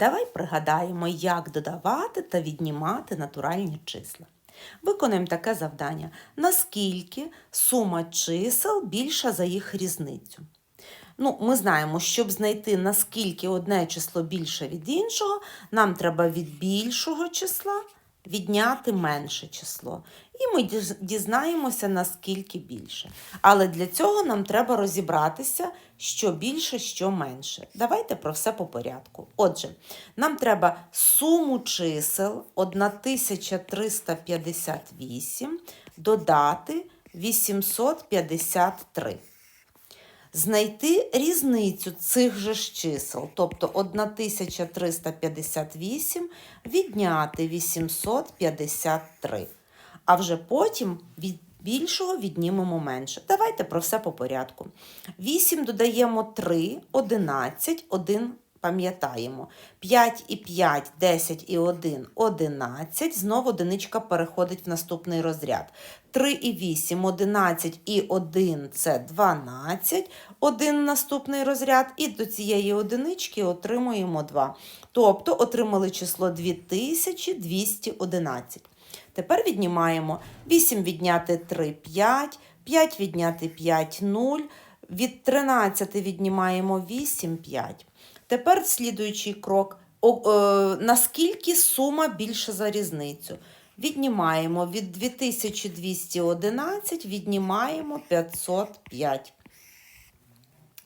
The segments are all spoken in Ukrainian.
Давай пригадаємо, як додавати та віднімати натуральні числа. Виконаємо таке завдання. Наскільки сума чисел більша за їх різницю? Ну, ми знаємо, щоб знайти наскільки одне число більше від іншого, нам треба від більшого числа відняти менше число. І ми дізнаємося, наскільки більше. Але для цього нам треба розібратися, що більше, що менше. Давайте про все по порядку. Отже, нам треба суму чисел 1358 додати 853 знайти різницю цих же ж чисел, тобто 1358 відняти 853. А вже потім від більшого віднімемо менше. Давайте про все по порядку. 8 додаємо 3, 11, 1 пам'ятаємо. 5 і 5, 10 і 1, 11. Знову одиничка переходить в наступний розряд. 3 і 8, 11 і 1 – це 12. Один наступний розряд. І до цієї одинички отримуємо 2. Тобто отримали число 2211. Тепер віднімаємо 8 відняти 3 – 5, 5 відняти 5 – 0, від 13 віднімаємо 8 – 5. Тепер слідуючий крок. О, е, наскільки сума більша за різницю? Віднімаємо від 2211, віднімаємо 505.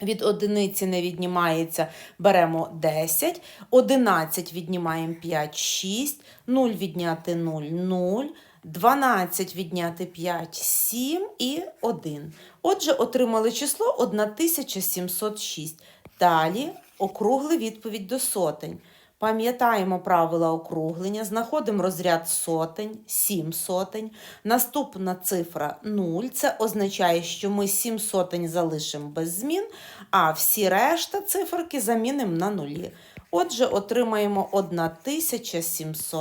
Від одиниці не віднімається, беремо 10, 11 віднімаємо 5, 6, 0 відняти 0, 0, 12 відняти 5, 7 і 1. Отже, отримали число 1706. Далі округли відповідь до сотень. Пам'ятаємо правила округлення, знаходимо розряд сотень, 7 сотень. Наступна цифра 0. Це означає, що ми 7 сотень залишимо без змін, а всі решта циферки замінимо на нулі. Отже, отримаємо 1700.